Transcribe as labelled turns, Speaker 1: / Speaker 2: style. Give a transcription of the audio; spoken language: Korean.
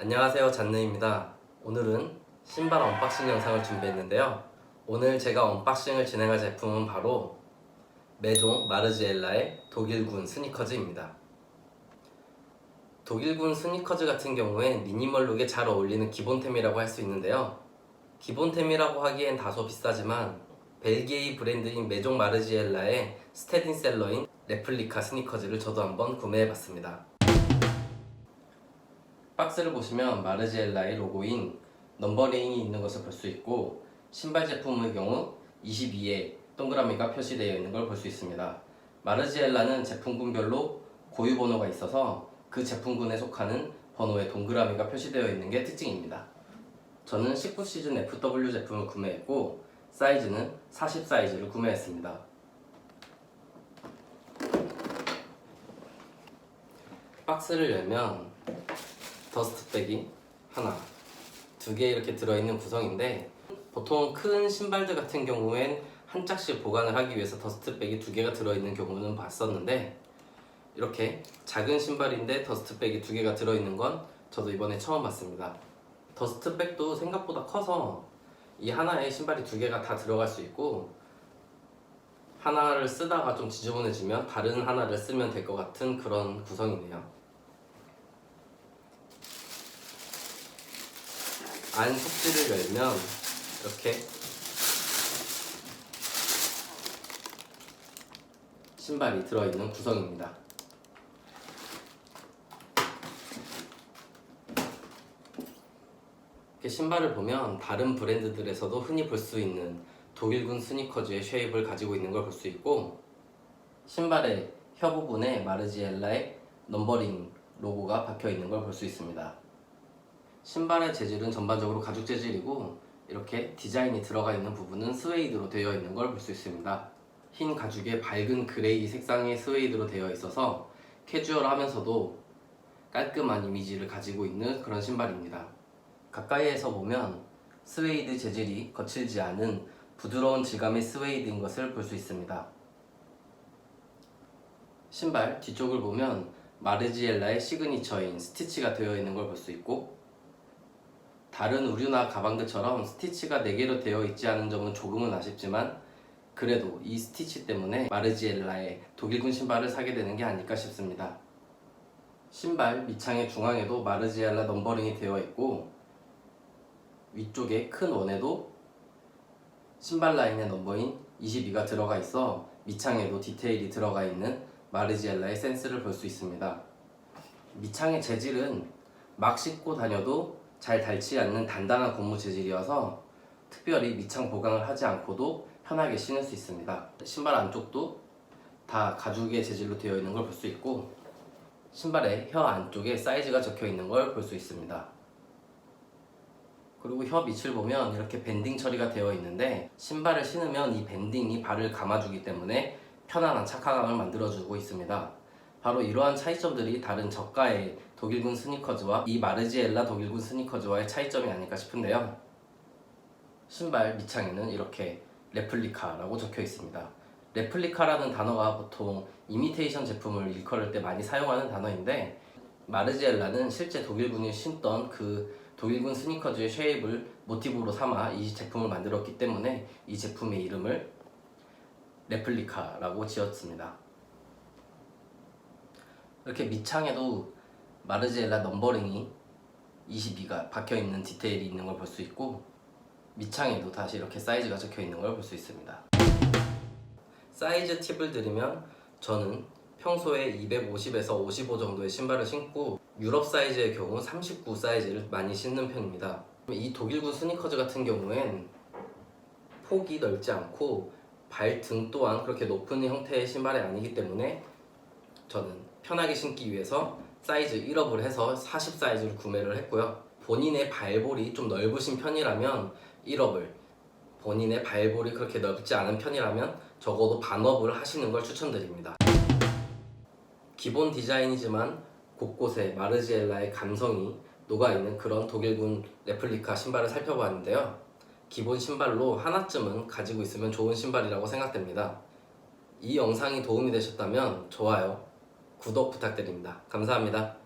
Speaker 1: 안녕하세요 잔느입니다. 오늘은 신발 언박싱 영상을 준비했는데요. 오늘 제가 언박싱을 진행할 제품은 바로 메종 마르지엘라의 독일군 스니커즈입니다. 독일군 스니커즈 같은 경우엔 미니멀 룩에 잘 어울리는 기본템이라고 할 수 있는데요. 기본템이라고 하기엔 다소 비싸지만 벨기에의 브랜드인 메종 마르지엘라의 스테딘셀러인 레플리카 스니커즈를 저도 한번 구매해봤습니다 박스를 보시면 마르지엘라의 로고인 넘버링이 있는 것을 볼 수 있고 신발 제품의 경우 22에 동그라미가 표시되어 있는 걸 볼 수 있습니다. 마르지엘라는 제품군별로 고유 번호가 있어서 그 제품군에 속하는 번호에 동그라미가 표시되어 있는 게 특징입니다. 저는 19 시즌 FW 제품을 구매했고 사이즈는 40 사이즈를 구매했습니다. 박스를 열면 더스트백이 하나, 두 개 이렇게 들어있는 구성인데 보통 큰 신발들 같은 경우엔 한 짝씩 보관을 하기 위해서 더스트백이 두 개가 들어있는 경우는 봤었는데 이렇게 작은 신발인데 더스트백이 두 개가 들어있는 건 저도 이번에 처음 봤습니다. 더스트백도 생각보다 커서 이 하나에 신발이 두 개가 다 들어갈 수 있고 하나를 쓰다가 좀 지저분해지면 다른 하나를 쓰면 될 것 같은 그런 구성이네요. 안 속지를 열면 이렇게 신발이 들어있는 구성입니다. 이렇게 신발을 보면 다른 브랜드들에서도 흔히 볼 수 있는 독일군 스니커즈의 쉐입을 가지고 있는 걸 볼 수 있고 신발의 혀 부분에 마르지엘라의 넘버링 로고가 박혀 있는 걸 볼 수 있습니다. 신발의 재질은 전반적으로 가죽 재질이고 이렇게 디자인이 들어가 있는 부분은 스웨이드로 되어 있는 걸 볼 수 있습니다. 흰 가죽에 밝은 그레이 색상의 스웨이드로 되어 있어서 캐주얼하면서도 깔끔한 이미지를 가지고 있는 그런 신발입니다. 가까이에서 보면 스웨이드 재질이 거칠지 않은 부드러운 질감의 스웨이드인 것을 볼 수 있습니다. 신발 뒤쪽을 보면 마르지엘라의 시그니처인 스티치가 되어 있는 걸 볼 수 있고 다른 우류나 가방들처럼 스티치가 4개로 되어 있지 않은 점은 조금은 아쉽지만 그래도 이 스티치 때문에 마르지엘라의 독일군 신발을 사게 되는 게 아닐까 싶습니다. 신발 밑창의 중앙에도 마르지엘라 넘버링이 되어 있고 위쪽에 큰 원에도 신발 라인의 넘버인 22가 들어가 있어 밑창에도 디테일이 들어가 있는 마르지엘라의 센스를 볼 수 있습니다. 밑창의 재질은 막 신고 다녀도 잘 닳지 않는 단단한 고무 재질이어서 특별히 밑창 보강을 하지 않고도 편하게 신을 수 있습니다. 신발 안쪽도 다 가죽의 재질로 되어 있는 걸 볼 수 있고 신발의 혀 안쪽에 사이즈가 적혀 있는 걸 볼 수 있습니다. 그리고 혀 밑을 보면 이렇게 밴딩 처리가 되어 있는데 신발을 신으면 이 밴딩이 발을 감아주기 때문에 편안한 착화감을 만들어주고 있습니다. 바로 이러한 차이점들이 다른 저가의 독일군 스니커즈와 이 마르지엘라 독일군 스니커즈와의 차이점이 아닐까 싶은데요. 신발 밑창에는 이렇게 레플리카라고 적혀 있습니다. 레플리카라는 단어가 보통 이미테이션 제품을 일컬을 때 많이 사용하는 단어인데 마르지엘라는 실제 독일군이 신던 그 독일군 스니커즈의 쉐입을 모티브로 삼아 이 제품을 만들었기 때문에 이 제품의 이름을 레플리카라고 지었습니다. 이렇게 밑창에도 마르지엘라 넘버링이 22가 박혀 있는 디테일이 있는 걸 볼 수 있고 밑창에도 다시 이렇게 사이즈가 적혀 있는 걸 볼 수 있습니다. 사이즈 팁을 드리면 저는 평소에 250에서 55 정도의 신발을 신고 유럽 사이즈의 경우 39 사이즈를 많이 신는 편입니다. 이 독일군 스니커즈 같은 경우엔 폭이 넓지 않고 발등 또한 그렇게 높은 형태의 신발이 아니기 때문에 저는 편하게 신기 위해서 사이즈 1업을 해서 40 사이즈를 구매를 했고요. 본인의 발볼이 좀 넓으신 편이라면 1업을 본인의 발볼이 그렇게 넓지 않은 편이라면 적어도 반업을 하시는 걸 추천드립니다. 기본 디자인이지만 곳곳에 마르지엘라의 감성이 녹아있는 그런 독일군 레플리카 신발을 살펴봤는데요. 기본 신발로 하나쯤은 가지고 있으면 좋은 신발이라고 생각됩니다. 이 영상이 도움이 되셨다면 좋아요, 구독 부탁드립니다. 감사합니다.